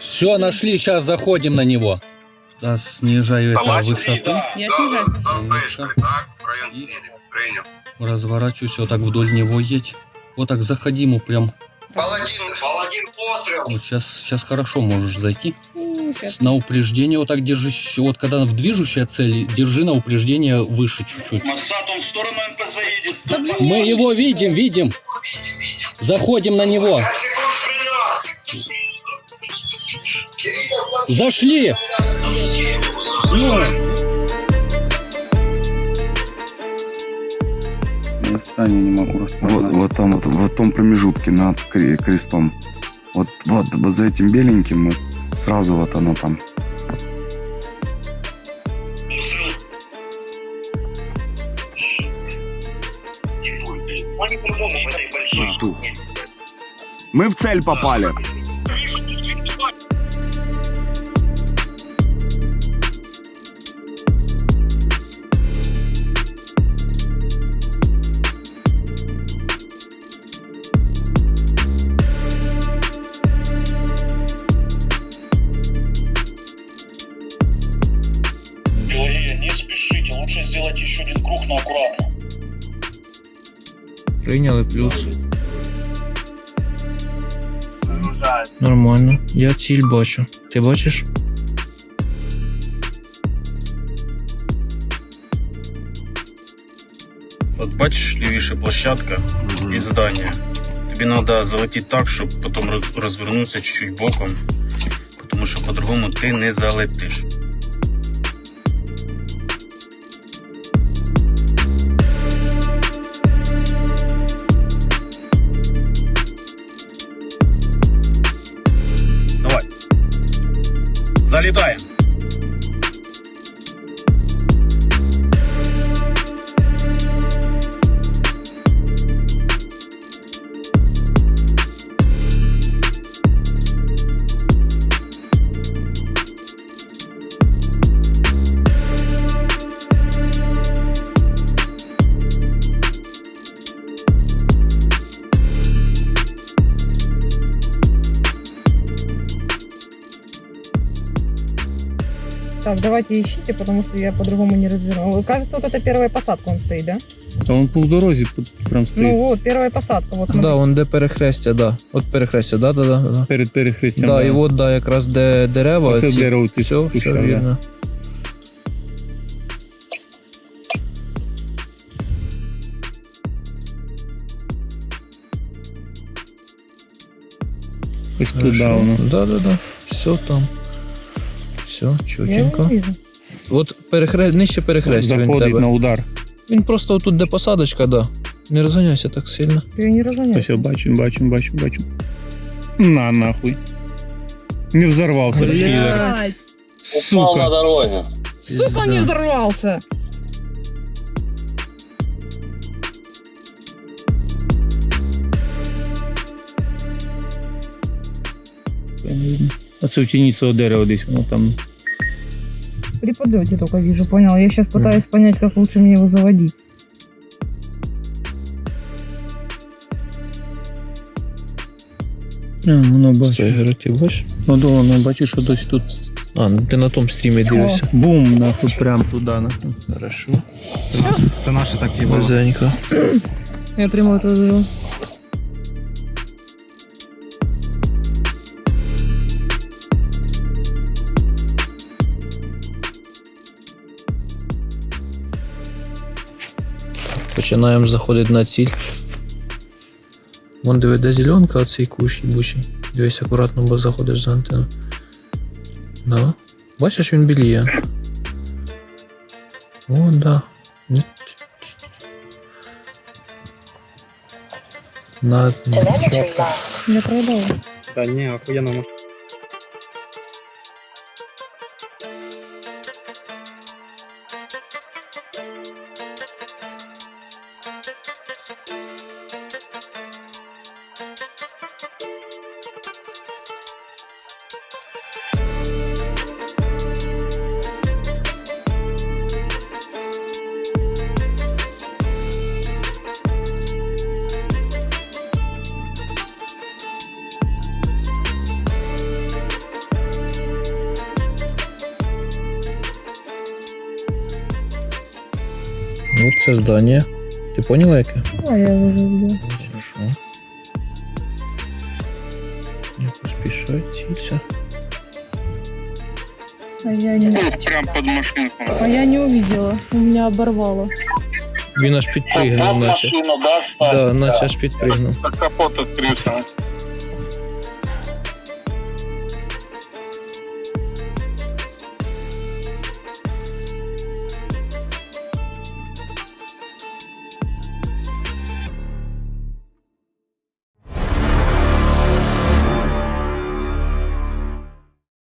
Все, нашли, сейчас заходим на него. Да, снижаю это Побачили, высоту. Я снижаюсь. За вишкою, так, в район І- цілі. Прийняв. Разворачиваюсь, вот так вдоль него едь. Вот так заходи ему прям. Паладін, паладін постріл. Вот сейчас, сейчас хорошо можешь зайти. Ну, щас. На упреждение вот так держи. щ- Вот когда в движущей цели, держи на упреждение выше чуть-чуть. Массад, он в сторону МПЗ едет. Да блин. Мы его видим, видим. Заходим на него. 5 Зашли. Ну. Расстояние не могу. Вот, вот там, вот, в том промежутке над кре- крестом. Вот, вот, вот за этим беленьким, вот, сразу вот оно там. Мы в цель попали. Сделать еще один круг, но аккуратно. Прийняли плюс. Нормально. Я ціль бачу. Ти бачиш? От бачиш лівіше площадка і здання. Тобі треба залетіти так, щоб потім розвернутися чуть-чуть боком, тому що по-другому ти не залетиш. Залітаємо. Так, давайте ищите, потому что я по-другому не разверну. Кажется, вот это первая посадка он стоит, да? Та он полдорозі прям стоїть. Ну вот, первая посадка. Вот Да, смотри. вон де перехрестя, да. От перехрестя, да, да, да. да. Перед перехрестям. Да, і от, да, якраз де дерева. Оце ці- дерево ці Все, все куща, да. вірно. Ось туди воно. Да, да, да. Все там. Все, Я вижу. От перехре... нижче перехрестя він Заходить тебе. на удар. Він просто тут, де посадочка, да. Не розганяйся так сильно. Ее не разгоняешь. Ось бачимо, бачимо, бачимо, бачимо. На нахуй. Не взорвався, підер. Блядь, Сука. дороге. Сука, не взорвался. Не видно. Оце в тіні цього дерева десь воно там. При подлете только вижу, понял. Я сейчас пытаюсь понять, как лучше мне его заводить. А, воно бачу. ти бачиш? Ну да, воно бачу, що досі тут. А, ну ти на тому стрімі дивишся. Бум, нахуй, прям туди. Нахуй. Хорошо. Це наше так і. Я прямо это Починаємо заходити на ціль. Вон диви, де зеленка, оцей кущ бучий. Дивись акуратно, бо заходиш за антенну. Да. Бачиш, він біліє. О, да. На чітко. Я проебала. Та ні, охуєнно. Ну, це здання. Ти поняла яке? А, я уже увидела. Хорошо. Не поспішай. А я не, Прям под машинку. а я не увидела. У меня оборвало. Він аж підпригнув, наче. машину, да? Да, наче аж підпригнув. Капот открылся.